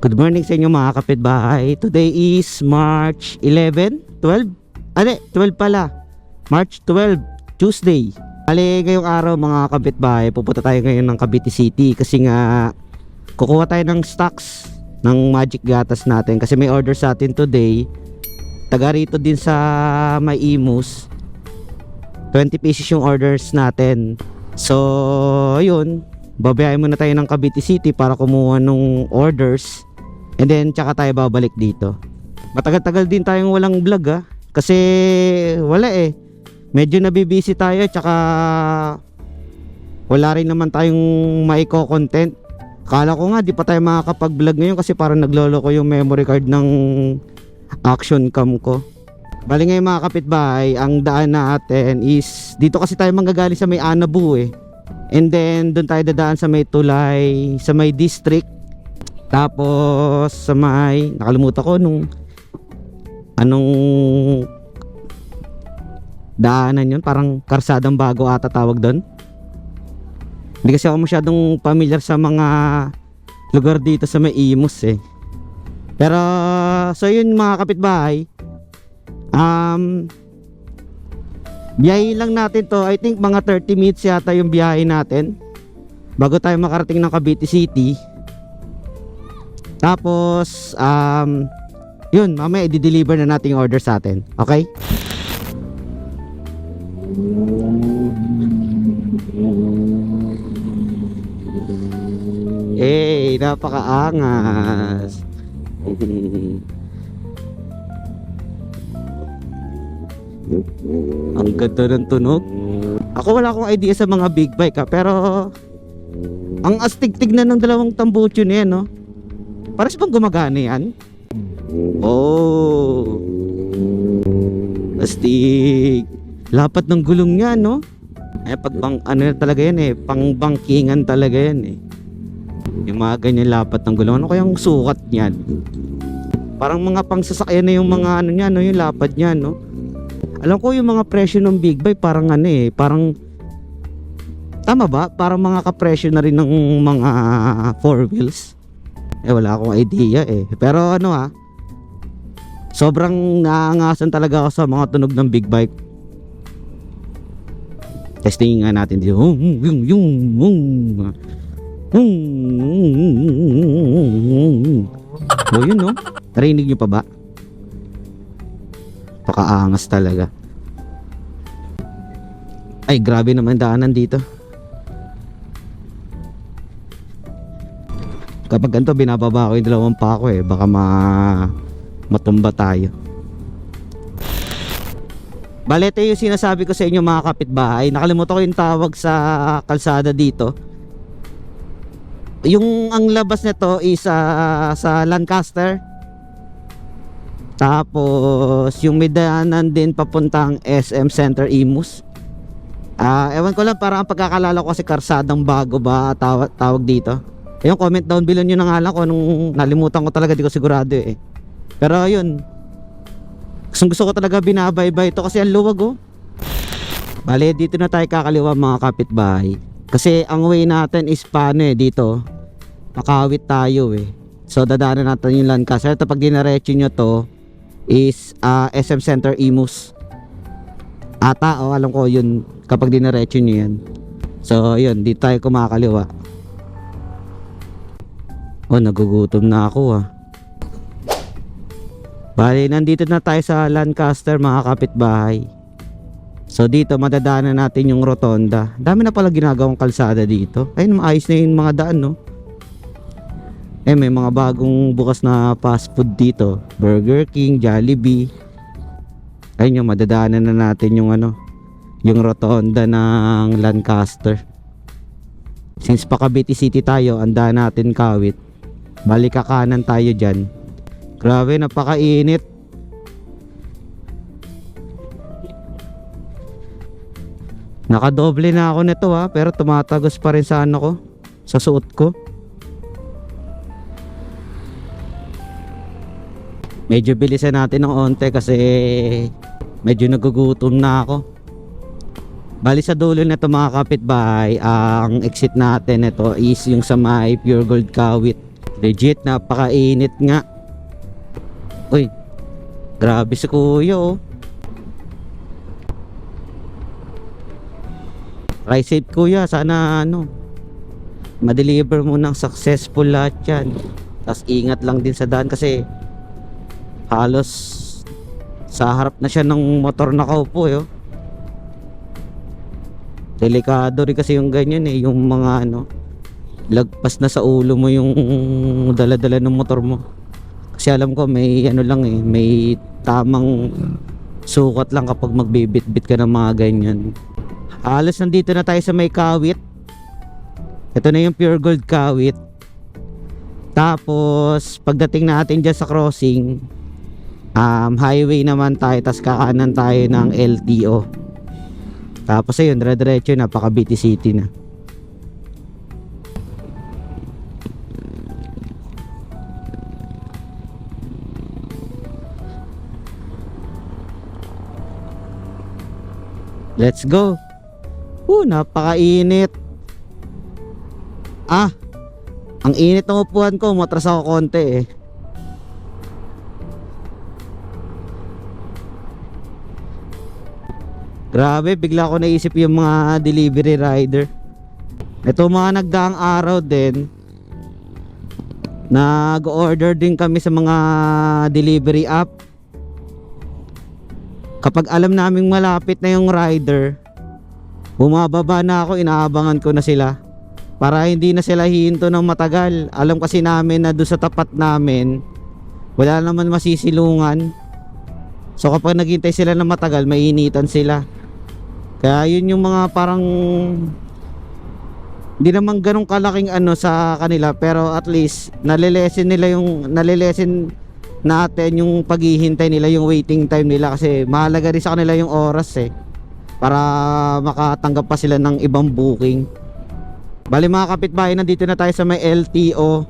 Good morning sa inyo mga kapitbahay. Today is March 11, 12? Ade, 12 pala. March 12, Tuesday. Bali, ngayong araw mga kapitbahay, pupunta tayo ngayon ng Cavite City kasi nga kukuha tayo ng stocks ng magic gatas natin kasi may order sa atin today. Taga rito din sa may imus. 20 pieces yung orders natin. So, yun. Babayain muna tayo ng Cavite City para kumuha ng orders. And then, tsaka tayo babalik dito. Matagal-tagal din tayong walang vlog ah. Kasi, wala eh. Medyo nabibisi tayo, tsaka wala rin naman tayong maiko-content. Kala ko nga, di pa tayo makakapag-vlog ngayon kasi parang naglolo ko yung memory card ng action cam ko. Bali ngayon mga kapitbahay, ang daan natin is dito kasi tayo manggagaling sa may Anabu eh. And then doon tayo dadaan sa may Tulay, sa may district. Tapos sa may nakalimutan ko nung anong daanan yun, parang karsadang bago ata tawag doon. Hindi kasi ako masyadong familiar sa mga lugar dito sa may Imus eh. Pero so yun mga kapitbahay, Um, biyahe lang natin to. I think mga 30 minutes yata yung biyahe natin. Bago tayo makarating ng Cavite City. Tapos, um, yun, mamaya i-deliver na natin yung order sa atin. Okay? Eh, napakaangas. Ang ganda ng tunog. Ako wala akong idea sa mga big bike ha, pero ang astig-tig na ng dalawang tambucho niya, no? Pares bang gumagana yan? Oh. Astig. Lapat ng gulong niya, no? Eh, pag bang, ano talaga yan eh, pang bangkingan talaga yan eh. Yung mga ganyan lapat ng gulong. Ano kayang sukat niyan? Parang mga pangsasakyan na yung mga ano niya, no? Yung lapad niya, no? Alam ko yung mga presyo ng big bike parang ano eh, parang Tama ba? Parang mga kapresyo na rin ng mga four wheels. Eh wala akong idea eh. Pero ano ah, sobrang naangasan talaga ako sa mga tunog ng big bike. Testing nga natin dito. Yung, yung, yung. Oh, yun no? Narinig nyo pa ba? Pakaangas talaga. Ay, grabe naman daanan dito. Kapag ganito, binababa ko yung dalawang pako eh. Baka ma matumba tayo. Bale, ito yung sinasabi ko sa inyo mga kapitbahay. Nakalimutan ko yung tawag sa kalsada dito. Yung ang labas nito is ah, sa Lancaster. Tapos yung may daanan din papuntang SM Center Imus. Ah, ewan ko lang parang ang pagkakalala ko kasi karsadang bago ba tawag, tawag dito. Yung comment down below nyo na nga lang ko nung nalimutan ko talaga di ko sigurado eh. Pero yun. Gusto, ko talaga binabaybay ito kasi ang luwag oh. Bale, dito na tayo kakaliwa mga kapitbahay. Kasi ang way natin is paano eh dito. Makawit tayo eh. So dadaanan natin yung Lancaster. Ito pag dinaretso nyo to is ah, SM Center Imus. Ata oh, alam ko yun kapag dinaretso nyo yan. So yun, dito tayo kumakaliwa. Oh, nagugutom na ako ah. Bali, nandito na tayo sa Lancaster mga kapitbahay. So dito madadaanan natin yung rotonda. Dami na pala ginagawang kalsada dito. Ayun, maayos na yung mga daan, no? Eh, may mga bagong bukas na fast food dito. Burger King, Jollibee. Ayun yung madadaanan na natin yung ano, yung rotonda ng Lancaster. Since pa Cavite City tayo, anda natin kawit. Balik kanan tayo dyan. Grabe, napakainit. Nakadoble na ako nito ha, pero tumatagos pa rin sa ano ko, sa suot ko. Medyo bilisan natin ng onte kasi medyo nagugutom na ako. Bali sa dulo nito mga kapitbahay, ang exit natin ito is yung sa may Pure Gold Kawit. Legit, napakainit nga. Uy, grabe si kuya oh. Ride safe kuya, sana ano, ma-deliver mo ng successful lahat yan. Tapos ingat lang din sa daan kasi halos sa harap na siya ng motor na kaupo eh. oh. Delikado rin kasi yung ganyan eh, yung mga ano, lagpas na sa ulo mo yung dala-dala ng motor mo. Kasi alam ko may ano lang eh, may tamang sukat lang kapag magbibit-bit ka ng mga ganyan. Halos nandito na tayo sa may kawit. Ito na yung pure gold kawit. Tapos pagdating natin dyan sa crossing, um, highway naman tayo, tas kakanan tayo ng LTO. Tapos ayun, dire-diretso napaka BT City na. Let's go. Uh, napakainit. Ah, ang init ng upuan ko, matras ako konti eh. Grabe, bigla ko naisip yung mga delivery rider. Ito mga nagdaang araw din, nag-order din kami sa mga delivery app. Kapag alam naming malapit na yung rider, bumababa na ako, inaabangan ko na sila. Para hindi na sila hihinto ng matagal. Alam kasi namin na doon sa tapat namin, wala naman masisilungan. So kapag naghintay sila ng matagal, mainitan sila. Kaya yun yung mga parang hindi naman ganong kalaking ano sa kanila pero at least nalilesen nila yung nalilesen natin yung paghihintay nila yung waiting time nila. Kasi mahalaga rin sa kanila yung oras eh. Para makatanggap pa sila ng ibang booking. Bali mga kapitbahay nandito na tayo sa may LTO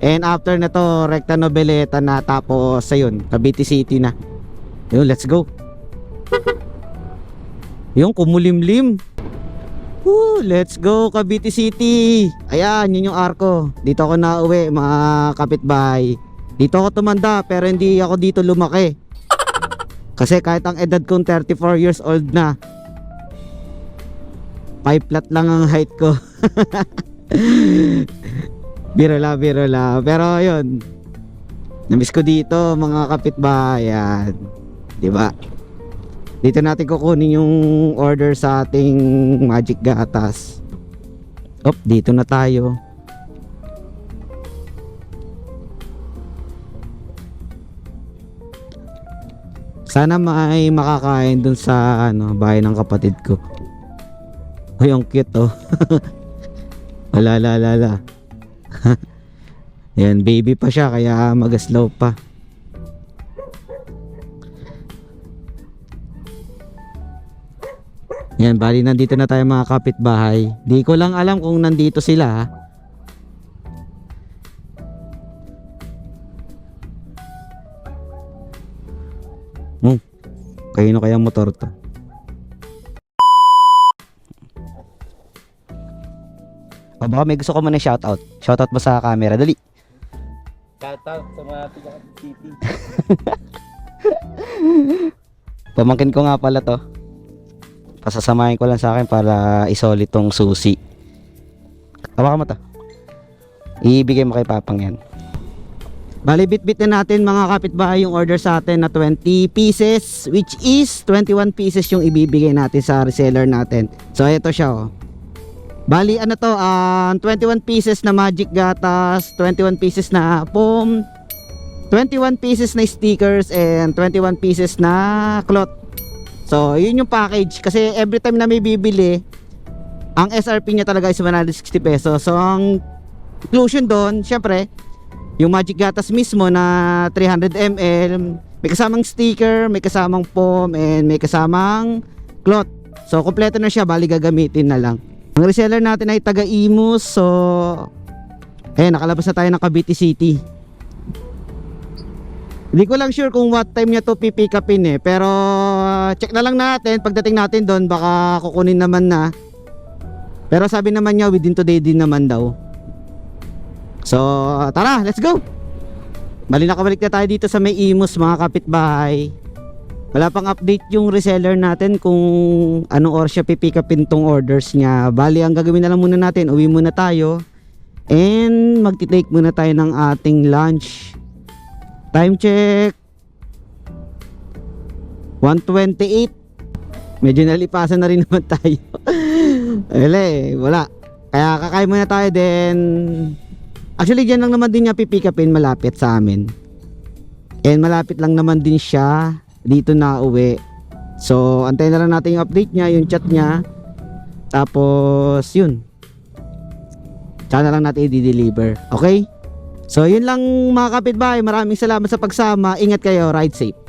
and after na to Recta Noveleta na tapos ayun Cavite City na. Yun let's go. Yung kumulimlim. Woo, let's go Cavite City. Ayan, yun yung arko. Dito ako nauwi, mga kapitbahay. Dito ako tumanda, pero hindi ako dito lumaki. Kasi kahit ang edad kong 34 years old na, five flat lang ang height ko. biro la, biro la. Pero yun, namiss ko dito mga kapitbahayan. Di ba? Dito natin kukunin yung order sa ating magic gatas. Op, dito na tayo. Sana may makakain dun sa ano, bahay ng kapatid ko. Uy, ang cute oh. Wala, la, la, la. Yan, baby pa siya kaya magaslaw pa. Yan, bali nandito na tayo mga kapitbahay. Di ko lang alam kung nandito sila. ha. Hmm, kayo na kaya motor to? O baka may gusto ko muna shoutout. Shoutout mo sa camera, dali. Shoutout sa mga tiga City. Pamangkin ko nga pala to. Pasasamahin ko lang sa akin para isolid tong susi. Hawakan mo to. Ibigay mo kay Papang yan. Bali bit-bit na natin mga kapitbahay yung order sa atin na 20 pieces which is 21 pieces yung ibibigay natin sa reseller natin. So ito siya oh. Bali ano to, ah 21 pieces na magic gatas, 21 pieces na foam, 21 pieces na stickers and 21 pieces na cloth. So, yun yung package kasi every time na may bibili, ang SRP niya talaga is 160 pesos. So, ang inclusion doon, syempre, yung Magic Gatas mismo na 300 ml, may kasamang sticker, may kasamang foam, and may kasamang cloth. So, kompleto na siya, bali gagamitin na lang. Ang reseller natin ay taga Imus, so, eh, nakalabas na tayo ng Cavite City. Hindi ko lang sure kung what time niya to pipick upin eh. Pero check na lang natin. Pagdating natin doon baka kukunin naman na. Pero sabi naman niya within today din naman daw. So, tara, let's go! Bali nakabalik na tayo dito sa may Imus mga kapitbahay. Wala pang update yung reseller natin kung anong oras siya pipick upin tong orders niya. Bali, ang gagawin na lang muna natin, uwi muna tayo. And magti-take muna tayo ng ating lunch. Time check. 128. Medyo nalipasan na rin naman tayo. Eh, wala. Kaya kakain muna tayo then Actually dyan lang naman din niya pipick upin malapit sa amin. And malapit lang naman din siya dito na uwi. So antayin na lang natin yung update niya, yung chat niya. Tapos yun. Tsaka lang natin i-deliver. Okay? So yun lang mga kapitbahay. Maraming salamat sa pagsama. Ingat kayo. Ride safe.